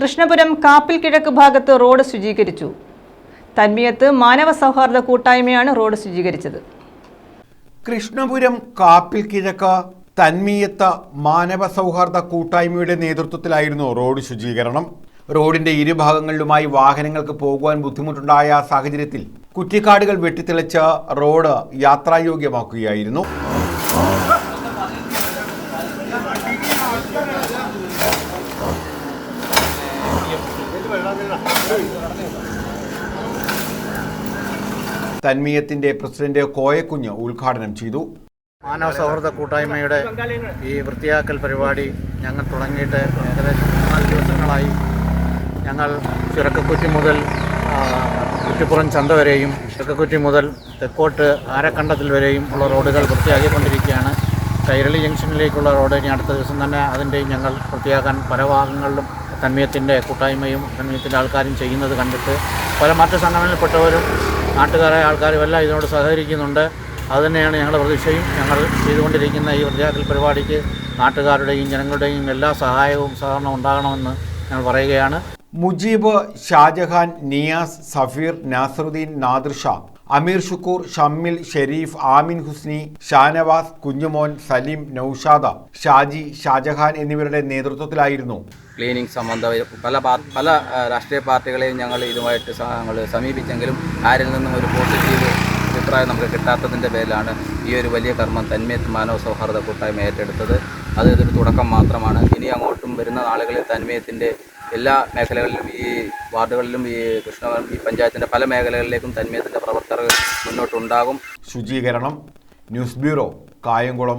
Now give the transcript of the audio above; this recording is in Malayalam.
കൃഷ്ണപുരം കാപ്പിൽ കിഴക്ക് ഭാഗത്ത് റോഡ് ശുചീകരിച്ചു. തന്മിയത്ത് മാനവ സൗഹാർദ്ദ കൂട്ടായ്മയാണ് റോഡ് ശുചീകരിച്ചത്. കൃഷ്ണപുരം കാപ്പിൽ കിഴക്ക് തന്മീയത്ത് മാനവ സൗഹാർദ്ദ കൂട്ടായ്മയുടെ നേതൃത്വത്തിലായിരുന്നു റോഡ് ശുചീകരണം. റോഡിന്റെ ഇരുഭാഗങ്ങളിലുമായി വാഹനങ്ങൾക്ക് പോകുവാൻ ബുദ്ധിമുട്ടുണ്ടായ സാഹചര്യത്തിൽ കുറ്റിക്കാടുകൾ വെട്ടിത്തെളിച്ച് റോഡ് യാത്രായോഗ്യമാക്കുകയായിരുന്നു. തന്മീയത്തിന്റെ പ്രസിഡന്റ് കോയക്കുഞ്ഞ് ഉദ്ഘാടനം ചെയ്തു. മാനവ സൗഹൃദ കൂട്ടായ്മയുടെ ഈ വൃത്തിയാക്കൽ പരിപാടി ഞങ്ങൾ തുടങ്ങിയിട്ട് ഏകദേശം മൂന്നാൽ ദിവസങ്ങളായി. ഞങ്ങൾ ചുരക്കക്കുറ്റി മുതൽ കുറ്റിപ്പുറം ചന്ത വരെയും ചുരക്കക്കുറ്റി മുതൽ തെക്കോട്ട് ആരക്കണ്ടത്തിൽ വരെയും ഉള്ള റോഡുകൾ വൃത്തിയാക്കിക്കൊണ്ടിരിക്കുകയാണ്. കൈരളി ജംഗ്ഷനിലേക്കുള്ള റോഡ് ഇനി അടുത്ത ദിവസം തന്നെ അതിന്റെയും ഞങ്ങൾ വൃത്തിയാക്കാൻ പല ഭാഗങ്ങളിലും തന്മയത്തിന്റെ കൂട്ടായ്മയും തന്മയത്തിന്റെ ആൾക്കാരും ചെയ്യുന്നത് കണ്ടിട്ട് പല മറ്റ് സംഘടനയിൽപ്പെട്ടവരും നാട്ടുകാരായ ആൾക്കാരും എല്ലാം ഇതിനോട് സഹകരിക്കുന്നുണ്ട്. അതുതന്നെയാണ് ഞങ്ങളുടെ പ്രതീക്ഷയും. ഞങ്ങൾ ചെയ്തുകൊണ്ടിരിക്കുന്ന ഈ വൃത്തിയാക്കൽ പരിപാടിക്ക് നാട്ടുകാരുടെയും ജനങ്ങളുടെയും എല്ലാ സഹായവും സഹകരണവും ഉണ്ടാകണമെന്ന് ഞങ്ങൾ പറയുകയാണ്. മുജീബ് ഷാജഹാൻ നിയാസ് സഫീർ നാസറുദ്ദീൻ നാദിർ ഷാ അമീർ ഷുക്കൂർ ഷമ്മിൽ ഷെരീഫ് ആമിൻ ഹുസ്നി ഷാനവാസ് കുഞ്ഞുമോൻ സലീം നൌഷാദ ഷാജി ഷാജഹാൻ എന്നിവരുടെ നേതൃത്വത്തിലായിരുന്നു. ക്ലീനിങ് സംബന്ധ പല പല രാഷ്ട്രീയ പാർട്ടികളെയും ഞങ്ങൾ ഇതുമായിട്ട് ഞങ്ങൾ സമീപിച്ചെങ്കിലും ആരിൽ നിന്നും ഒരു പോസിറ്റീവ് അഭിപ്രായം നമുക്ക് കിട്ടാത്തതിന്റെ പേരിലാണ് ഈ ഒരു വലിയ കർമ്മം തന്മയത്ത് മാനവ സൗഹാർദ്ദ കൂട്ടായ്മ ഏറ്റെടുത്തത്. അത് ഇതൊരു തുടക്കം മാത്രമാണ്. ഇനി അങ്ങോട്ടും വരുന്ന നാളുകളിൽ തന്മയത്തിന്റെ എല്ലാ മേഖലകളിലും ഈ വാർഡുകളിലും ഈ കൃഷ്ണ ഈ പഞ്ചായത്തിന്റെ പല മേഖലകളിലേക്കും തന്മയത്തിന്റെ പ്രവർത്തകർ മുന്നോട്ടുണ്ടാകും. ശുചീകരണം. News bureau Kayamkulam.